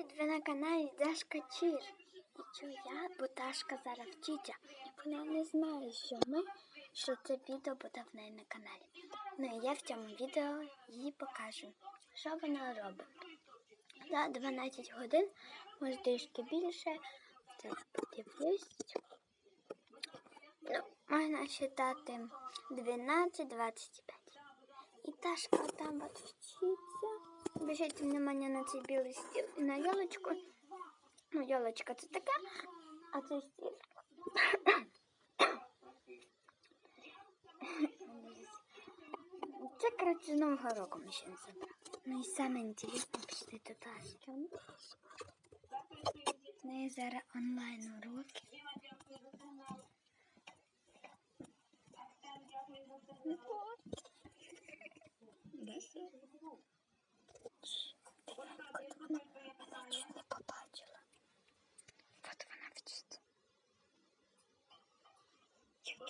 Привіт, ви на каналі Дашка Чір. І що я, Буташка вчиться. Вона не знає, що ми, що це відео буде в неї на каналі. Ну і я в цьому відео їй покажу, що вона робить. За 12 годин, може трішки більше. Зараз подивлюсь. Ну, можна вважати 12-25. І Дашка там от вчиться. Обращайте внимание на цей білий стіл і на ялочку. Ну, ялочка це така, а цей стіл. Це, коротше, з Нового року ми ще не забрали. Ну і саме інтересне пішли до Дашки. В неї зараз онлайн уроки. Вона чуть не побачила. От вона вчиться. Я тільки що відсталася. Ну,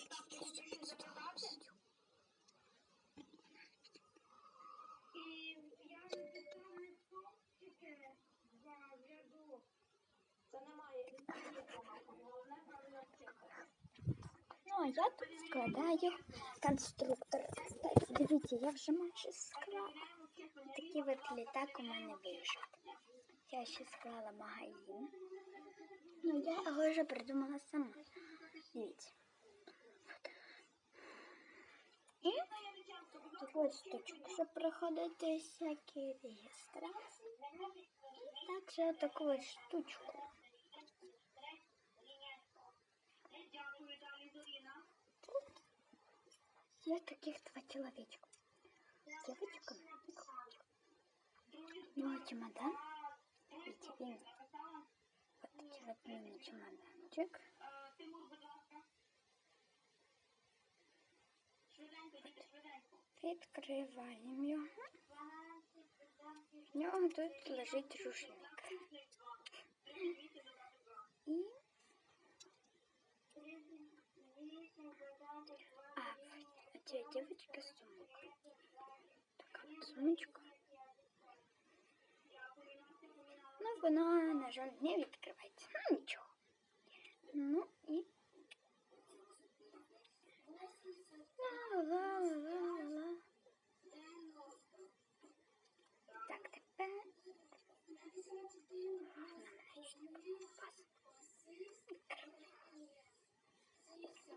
а я тут складаю конструктор. Кстати, дивіться, я вже майже склала. Такий от літак у мене вийшов. Я ще склала магазин. Ну, я його вже придумала сама. Дивіться. І таку штучку, щоб проходити всякі реєстрації. Також таку ось штучку. Тут є таких два чоловічка. Девочка и хлопчик. Ну, чемодан. И тебе вот такий вот мини-чемоданчик. Відкриваємо його. В нього тут лежить рушник. І... А, у цієї дівчинки сумка. Така от сумочка. Ну, вона, на жаль, не відкривається. Ну, нічого. Ну і.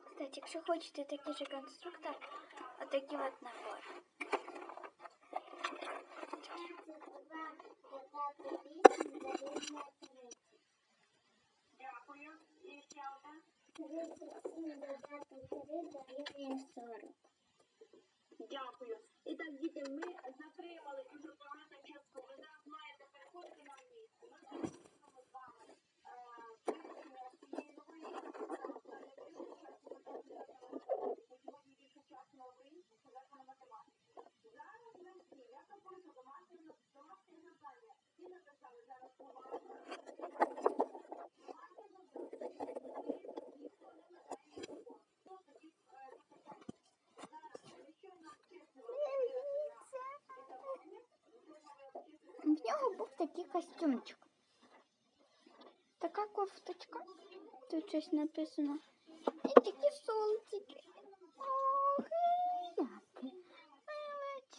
Кстати, якщо хочете такий же конструктор, отакий от набор. Дякую. І так, діти, ми затримали дуже В нього був такий костюмчик. Така кофточка. Тут щось написано. І такі солтики.